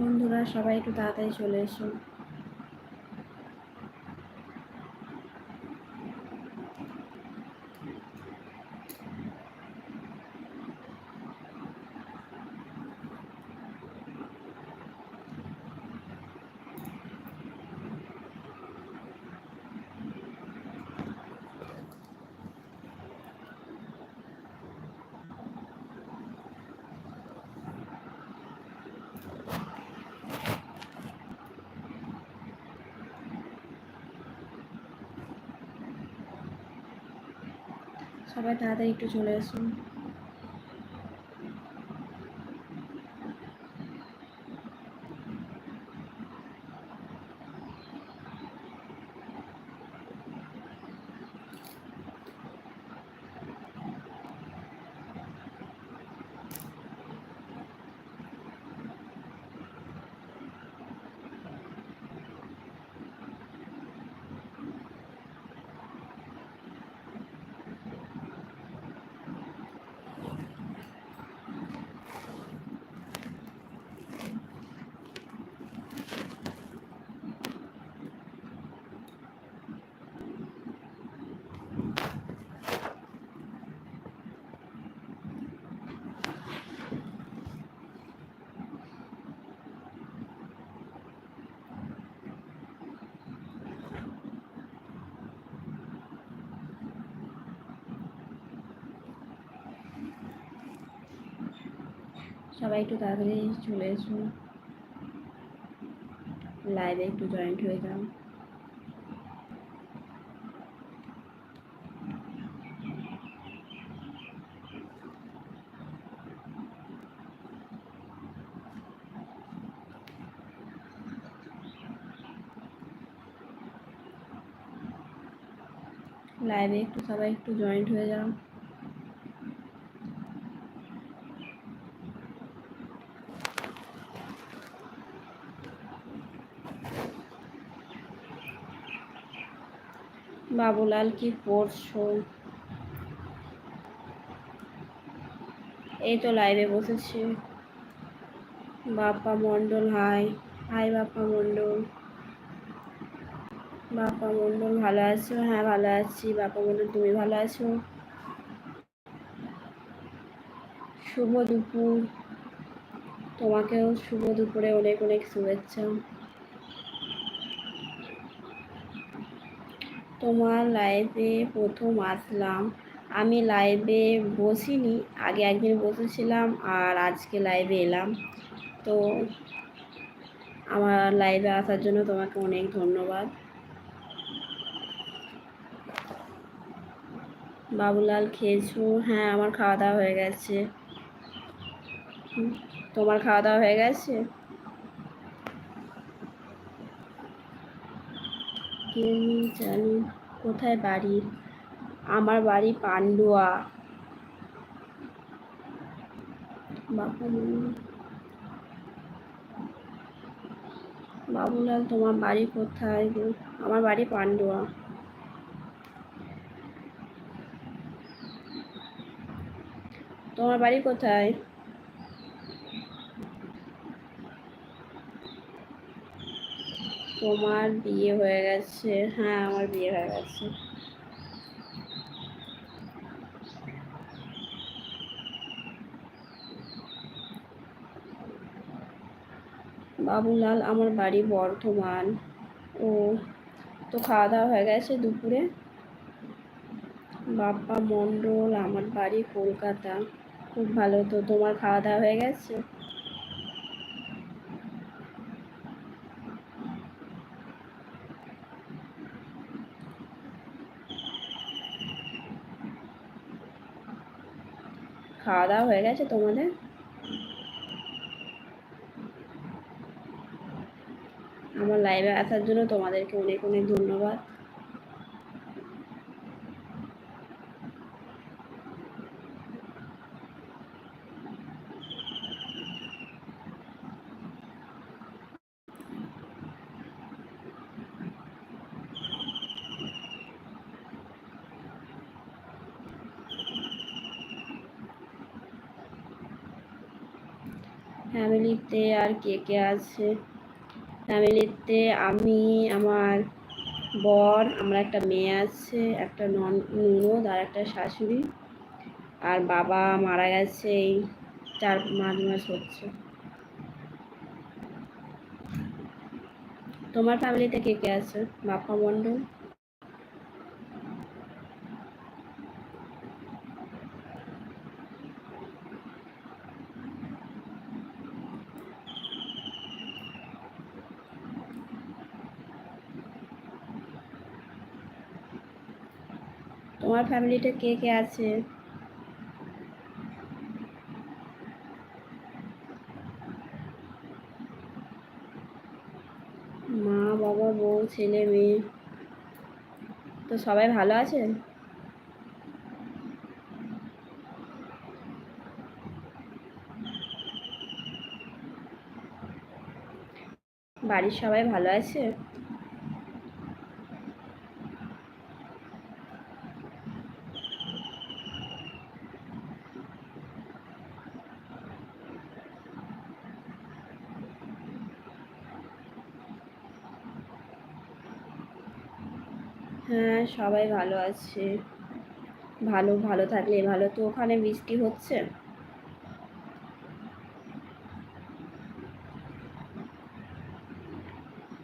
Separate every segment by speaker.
Speaker 1: বন্ধুরা সবাই একটু তাড়াতাড়ি চলে এসো। সবাই তাড়াতাড়ি একটু চলে এসো সবাই একটু তাড়াতাড়ি চলে এসো। লাইভে একটু জয়েন্ট হয়ে যাও। লাইভে একটু সবাই একটু জয়েন্ট হয়ে যাও। বাবুলাল কি করছ এই তো লাইভে বসেছি। Bappa Mondal hi hi Bappa Mondal. Bappa Mondal, ভালো আছো? হ্যাঁ ভালো আছি। বাপ্পা মণ্ডল, তুমি ভালো আছো? শুভ দুপুর। তোমাকেও শুভ দুপুরে অনেক অনেক শুভেচ্ছা। তোমার লাইভে প্রথম আসলাম। আমি লাইভে বসিনি, আগে একদিন বসেছিলাম আর আজকে লাইভে এলাম। তো আমার লাইভে আসার জন্য তোমাকে অনেক ধন্যবাদ। বাবুলাল, খেয়েছো? হ্যাঁ আমার খাওয়া দাওয়া হয়ে গেছে। তোমার খাওয়া দাওয়া হয়ে গেছে? কেমি জানি, কোথায় বাড়ি? আমার বাড়ি পান্ডুয়া। বাবুলাল তোমার বাড়ি কোথায় আমার বাড়ি পান্ডুয়া। তোমার বাড়ি কোথায়? তোমার বিয়ে হয়ে গেছে। হ্যাঁ আমার বিয়ে হয়ে গেছে। বাবুলাল, আমার বাড়ি বর্ধমান। ও, তো খাওয়া দাওয়া হয়ে গেছে দুপুরে? বাপ্পা মণ্ডল, আমার বাড়ি কলকাতা। খুব ভালো তো, তোমার খাওয়া দাওয়া হয়ে গেছে? খাওয়া দাওয়া হয়ে গেছে তোমাদের? আমার লাইভে আসার জন্য তোমাদেরকে অনেক অনেক ধন্যবাদ। আর কে কে আছে? ফ্যামিলিতে আমি, আমার বর, আমার একটা মেয়ে আছে, একটা নন, ননদ আর একটা শাশুড়ি। আর বাবা মারা গেছে এই চার পাঁচ মাস হচ্ছে। তোমার ফ্যামিলিতে কে কে আছে? বাপ্পা মণ্ডল? তোমার ফ্যামিলিতে কে কে আছে? মা, বাবা, বউ, ছেলে, মেয়ে। তো সবাই ভালো আছে? বাড়ির সবাই ভালো আছে হ্যাঁ সবাই ভালো আছে। ভালো ভালো থাকলে ভালো। তো ওখানে বৃষ্টি হচ্ছে?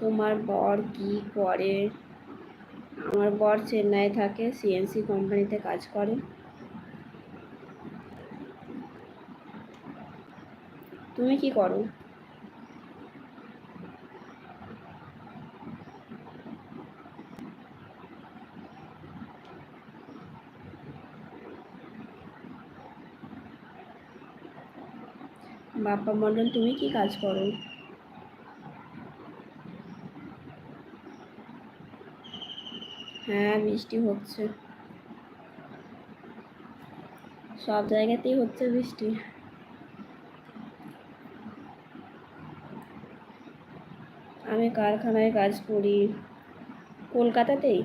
Speaker 1: তোমার বর কি করে? আমার বর চেন্নাই থাকে সিএনসি কোম্পানিতে কাজ করে। তুমি কি করো? বাপ্পা মণ্ডল তুমি কি কাজ করো? হ্যাঁ বৃষ্টি হচ্ছে। সব জায়গাতেই হচ্ছে বৃষ্টি। আমি কারখানায় কাজ করি। কলকাতাতেই?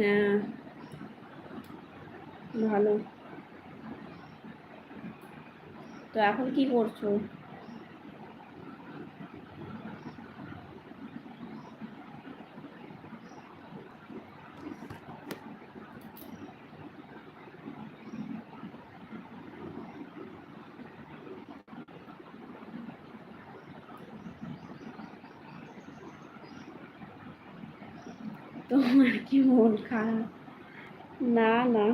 Speaker 1: হ্যাঁ। ভালো। তো এখন কি করছ? মন খারাপ না না।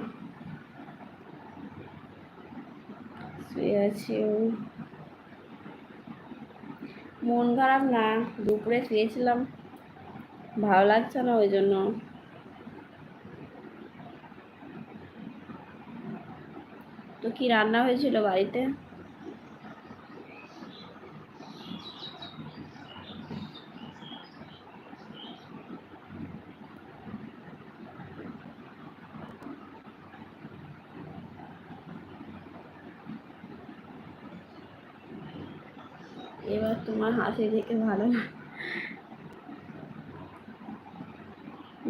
Speaker 1: শুয়ে আছি ও। মন খারাপ না, দুপুরে শুয়েছিলাম। ভালো লাগছে না ওই জন্য। তো কি রান্না হয়েছিল বাড়িতে? তোমার হাসি দেখে ভালো না।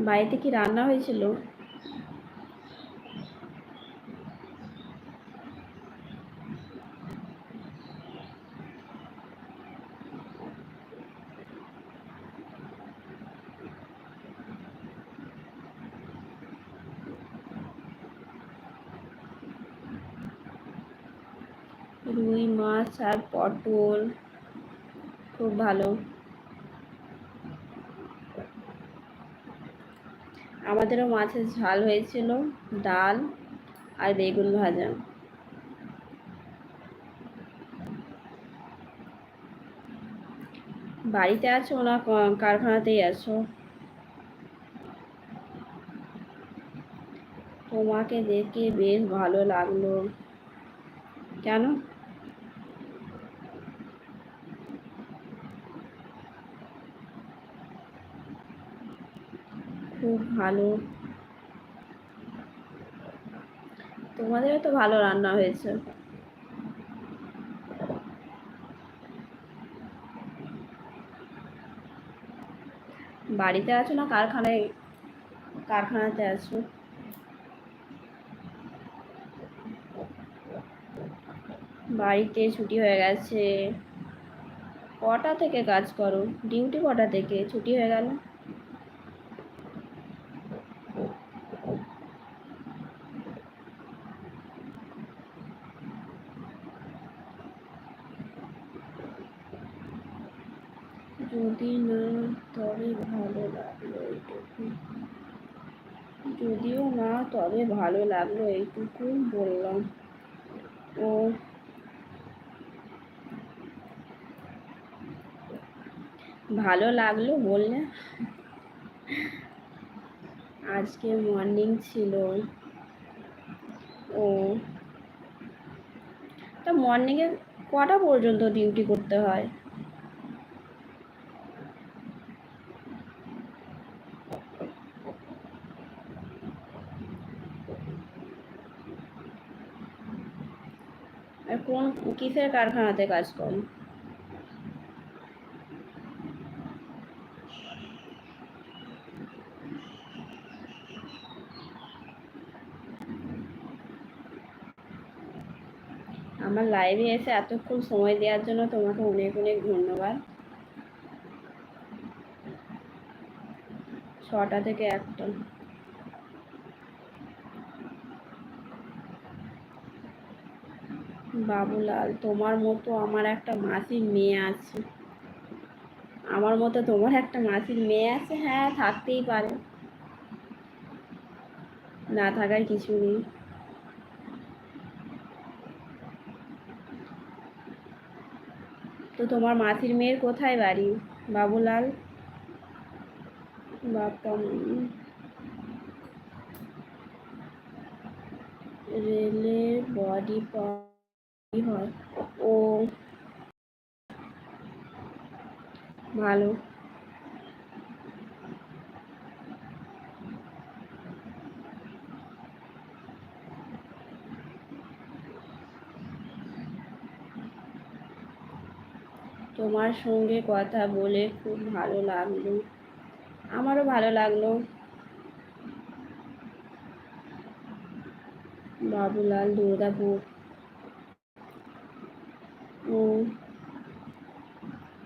Speaker 1: বাড়িতে কি রান্না হয়েছিল? রুই মাছ আর পটল। খুব ভালো। আমাদেরও মাছের ঝাল হয়েছিল, ডাল আর বেগুন ভাজা। বাড়িতে আছো না কারখানাতেই আছো? তোমাকে দেখে বেশ ভালো লাগল। কেন? খুব ভালো। তোমাদেরও তো ভালো রান্না হয়েছে। বাড়িতে আছো না কারখানায়, কারখানাতে আছো? বাড়িতে ছুটি হয়ে গেছে। কটা থেকে কাজ করো? ডিউটি কটা থেকে? ছুটি হয়ে গেল? যদি না তবে ভালো লাগল এইটুকু। যদিও না তবে ভালো লাগল এইটুকু বললাম। ও ভালো লাগল বললে? আজকে মর্নিং ছিল। ও তা মর্নিংয়ে কটা পর্যন্ত ডিউটি করতে হয় আর কোন কিসের কারখানাতে কাজ করো আমার লাইভে এসে এতক্ষণ সময় দেওয়ার জন্য তোমাকে অনেক অনেক ধন্যবাদ। ছটা থেকে একটা। বাবুলাল, তোমার মতো আমার একটা মাসির মেয়ে আছে। আমার মতো তোমার একটা মাসির মেয়ে আছে? হ্যাঁ থাকতেই পারে। না থাকার কিছু নেই। তো তোমার মাসির মেয়ের কোথায় বাড়ি? বাবুলাল? বাপা রেলের বডি হয়। ও ভালো। তোমার সঙ্গে কথা বলে খুব ভালো লাগল। আমারও ভালো লাগল। বাবুলাল, দুর্গাপুর।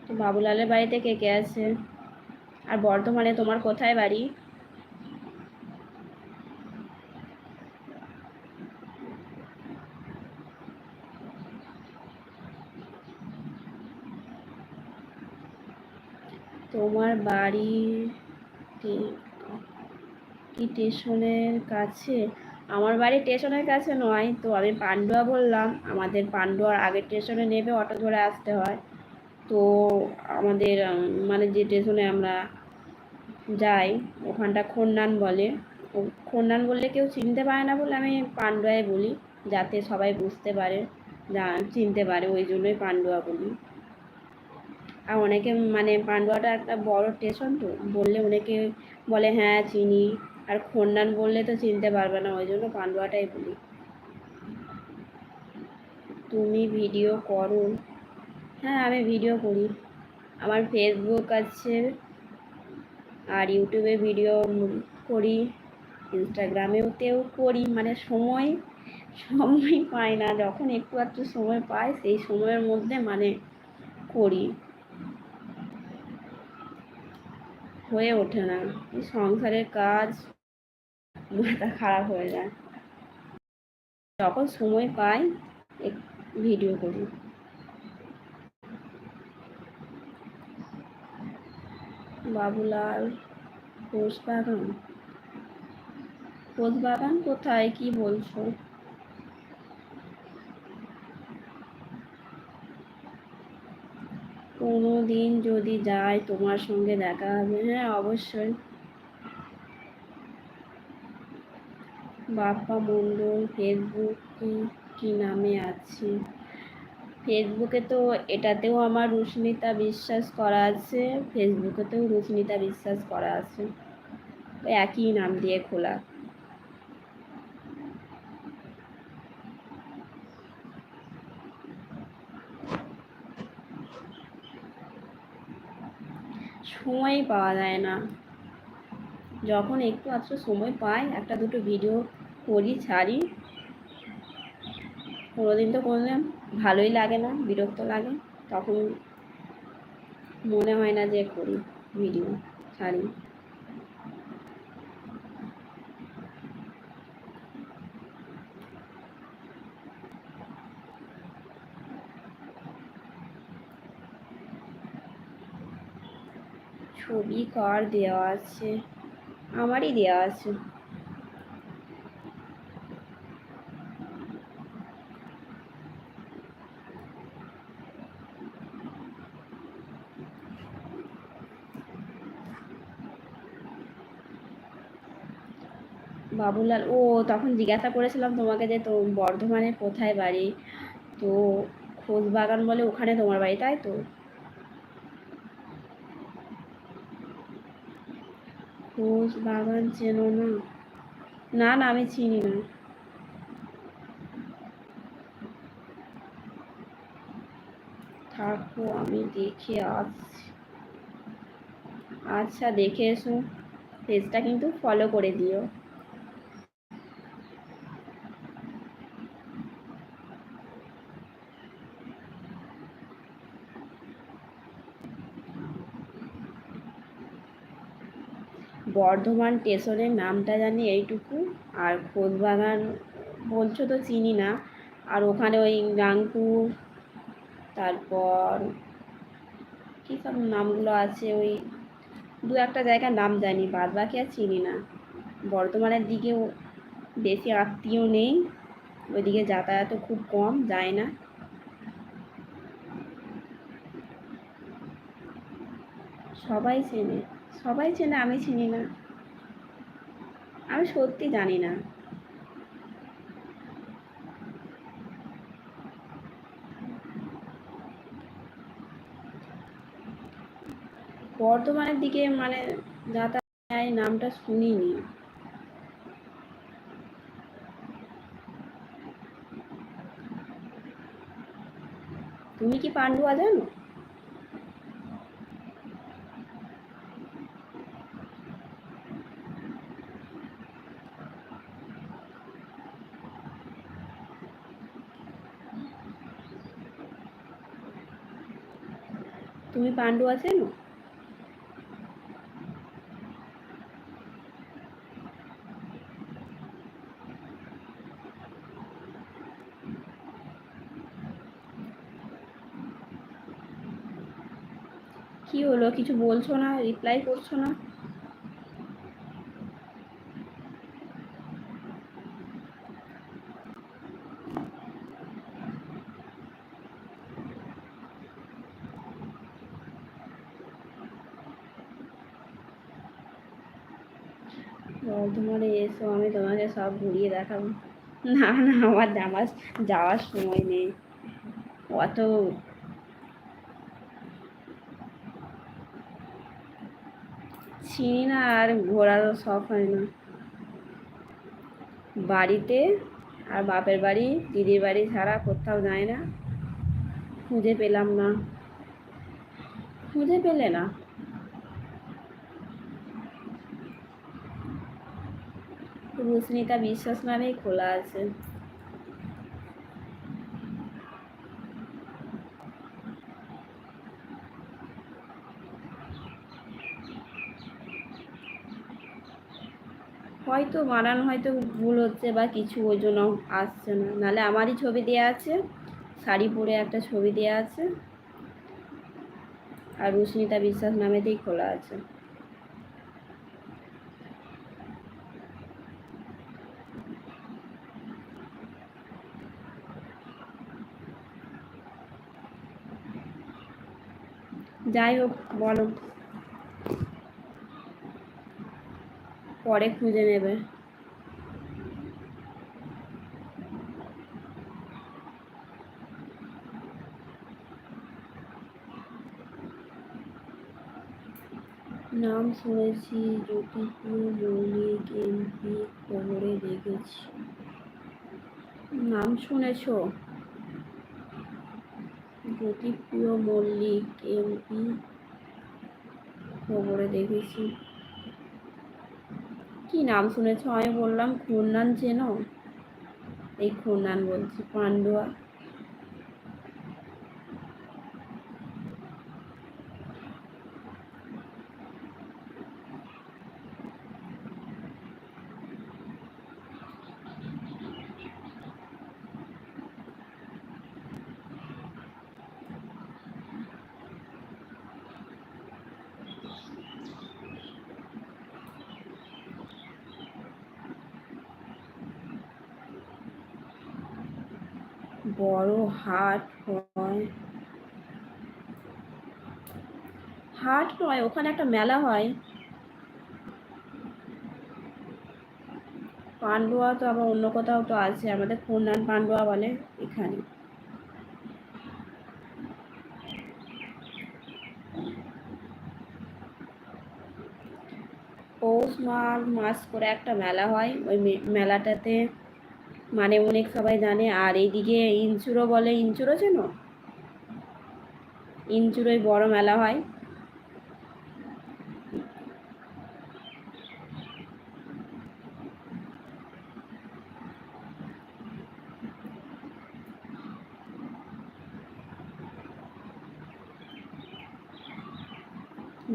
Speaker 1: তো বাবুলালের বাড়িতে কে কে আছে? আর বর্ধমানে তোমার কোথায় বাড়ি? তোমার বাড়ি কি স্টেশনের কাছে? আমার বাড়ি স্টেশনের কাছে নয়, তো আমি পান্ডুয়া বললাম, আমাদের পান্ডুয়ার আগের স্টেশনে নেবে অটো ধরে আসতে হয়। তো আমাদের মানে যে স্টেশনে আমরা যাই, ওখানটা খন্নান বলে। খন্নান বললে কেউ চিনতে পারে না বলে আমি পান্ডুয়ায় বলি, যাতে সবাই বুঝতে পারে চিনতে পারে, ওই জন্যই পান্ডুয়া বলি। আর অনেকে মানে পান্ডুয়াটা একটা বড় স্টেশন তো, বললে অনেকে বলে হ্যাঁ চিনি। আর খন্ডান বললে তো চিনতে পারবে না, ওই জন্য পান্ডুয়াটাই বলি। তুমি ভিডিও করো। হ্যাঁ আমি ভিডিও করি। আমার ফেসবুক আছে আর ইউটিউবে ভিডিও করি ইনস্টাগ্রামেওতেও করি মানে সময় সময় পাই না। যখন একটু একটু সময় পাই, সেই সময়ের মধ্যে মানে করি। হয়ে ওঠে না। সংসারের কাজ মাথা খারাপ হয়ে যায়। যখন সময় পাই ভিডিও করি। বাবুলাল ঘোষ বাগান। ঘোষ বাগান কোথায়, কি বলছো? কোনো দিন যদি যাই তোমার সঙ্গে দেখা হবে হ্যাঁ অবশ্যই। বাপ্পা মণ্ডল ফেসবুক কি নামে আছে? ফেসবুকে তো এটাতেও আমার রুস্মিতা বিশ্বাস করা আছে ফেসবুকেতেও রুস্মিতা বিশ্বাস করা আছে। একই নাম দিয়ে খোলা। সময়ই পাওয়া যায় না। যখন একটু আধটু সময় পাই, একটা দুটো ভিডিও করি, ছাড়ি। কোনোদিন তো কোনোদিন ভালোই লাগে না, বিরক্ত লাগে, তখন মনে হয় না যে করি ভিডিও ছাড়ি। ছবি, কার দেওয়া আছে? আমারই দেওয়া আছে। বাবুলাল, ও তখন জিজ্ঞাসা করেছিলাম তোমাকে যে তো বর্ধমানে কোথায় বাড়ি? তো খোঁজ বাগান বলে ওখানে তোমার বাড়ি, তাই তো? খোঁজ বাগান চেনো না? না না, আমি চিনি না। থাকো, আমি দেখে আসছি আচ্ছা দেখে এসো। পেজটা কিন্তু ফলো করে দিও। বর্ধমান স্টেশনের নামটা জানি এইটুকু। আর খোদবাগান বলছো তো চিনি না। আর ওখানে ওই গাংপুর তারপর কী সব নামগুলো আছে ওই দু একটা জায়গার নাম জানি বাদ বাকি আর চিনি না। বর্ধমানের দিকেও বেশি আত্মীয় নেই, ওইদিকে যাতায়াতও খুব কম, যায় না। সবাই চেনে। সবাই চেনে, আমি চিনি না। আমি সত্যি জানি না। বর্ধমানের দিকে মানে যাতায়াত নামটা শুনিনি। তুমি কি পান্ডুয়া জানো? তুমি আছে চেনো কি হলো? কিছু বলছো না রিপ্লাই করছ না? বর্ধমানে এসো, আমি তোমাকে সব ঘুরিয়ে দেখাবো। না না, আমার যাওয়ার যাওয়ার সময় নেই। অত চিনি না আর ঘোরার শখ হয় না। বাড়িতে আর বাপের বাড়ি, দিদির বাড়ি ছাড়া কোথাও যায় না। খুঁজে পেলাম না। খুঁজে পেলে না। রুস্মিতা বিশ্বাস নামেই খোলা আছে। হয়তো বানানো, হয়তো ভুল হচ্ছে বা কিছু ওই জন্য আসছে না। নাহলে আমারই ছবি দেওয়া আছে, শাড়ি পরে একটা ছবি দেওয়া আছে। আর রুস্মিতা বিশ্বাস নামেতেই খোলা আছে। যাই হোক, বলো। পরে খুঁজে নেবে। নাম শুনেছি জ্যোতিপুর মৌলিক এমপি খবরে দেখেছি। নাম শুনেছ? জ্যোতিপ্রিয় মল্লিক এমপি খবরে দেখেছি। কি নাম শুনেছ? আমি বললাম খুন্নান চেনো? এই খুন্নান বলছি, পান্ডুয়া। বড় হাট হয়। হাট নয়, ওখানে একটা মেলা হয়। পান্ডুয়া তো আবার অন্য কোথাও তো আছে, আমাদের খুলনান পান্ডুয়া বলে এখানে। পৌষ মাঘ মাস করে একটা মেলা হয়, ওই মেলাটাতে মানে অনেক সবাই জানে। আর এইদিকে ইনচুরো বলে ইনচুরো চেনো? ইনচুরোয় বড় মেলা হয়।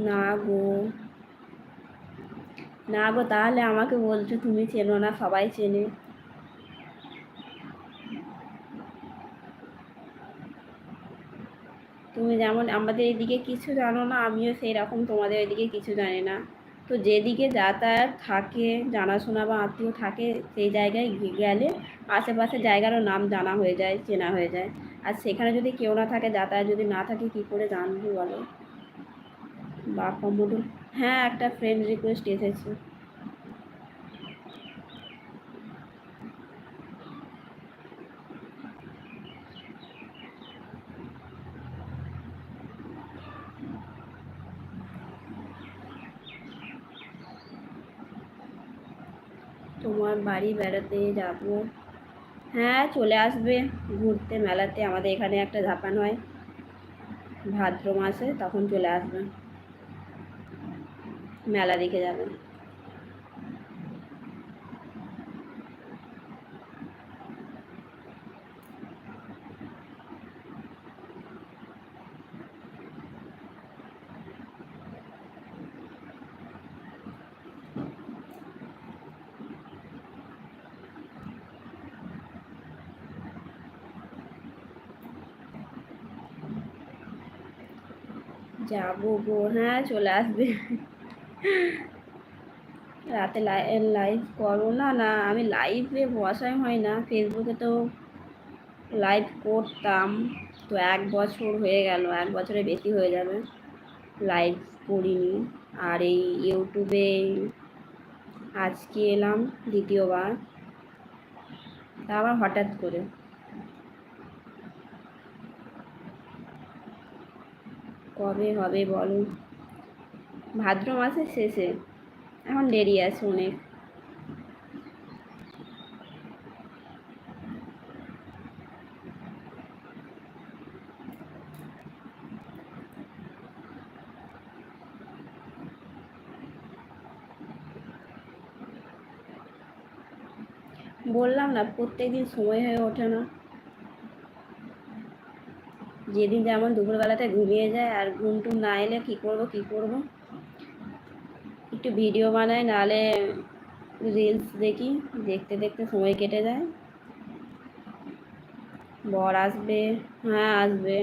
Speaker 1: না গো। না গো, তাহলে আমাকে বলছো তুমি চেনো না, সবাই চেনে তুমি যেমন আমাদের এদিকে কিছু জানো না, আমিও সেই রকম তোমাদের এদিকে কিছু জানি না। তো যেদিকে যাতায়াত থাকে, জানাশোনা বা আত্মীয় থাকে, সেই জায়গায় গেলে আশেপাশে জায়গারও নাম জানা হয়ে যায়, চেনা হয়ে যায়। আর সেখানে যদি কেউ না থাকে, যাতায়াত যদি না থাকে, কী করে জানব বলো? বা কমোডো হ্যাঁ একটা ফ্রেন্ড রিকোয়েস্ট এসেছে। তোমার বাড়ি বেড়াতে যাব। হ্যাঁ চলে আসবে। ঘুরতে, মেলাতে। আমাদের এখানে একটা ঝাপান হয়। ভাদ্র মাসে তখন চলে আসবে। মেলা দেখে যাবেন যাব গো হ্যাঁ চলে আসবে। রাতে লাইভ করো না না, আমি লাইভে বসাই হয় না। ফেসবুকে তো লাইভ করতাম, তো এক বছর হয়ে গেল, এক বছরে বেশি হয়ে যাবে। লাইভ করিনি, আর এই ইউটিউবে আজকে এলাম দ্বিতীয়বার। তা আবার হঠাৎ করে। কবে হবে বলো? ভাদ্র মাসের শেষে। এখন দেরি আছে অনেক। বললাম না প্রত্যেক দিন সময় হয়ে ওঠে না। যেদিন যেমন দুপুরবেলাতে ঘুমিয়ে যায় আর ঘুম টুম না এলে কী করব কী করব? একটু ভিডিও বানাই নাহলে রিলস দেখি, দেখতে দেখতে সময় কেটে যায়। বর আসবে হ্যাঁ আসবে।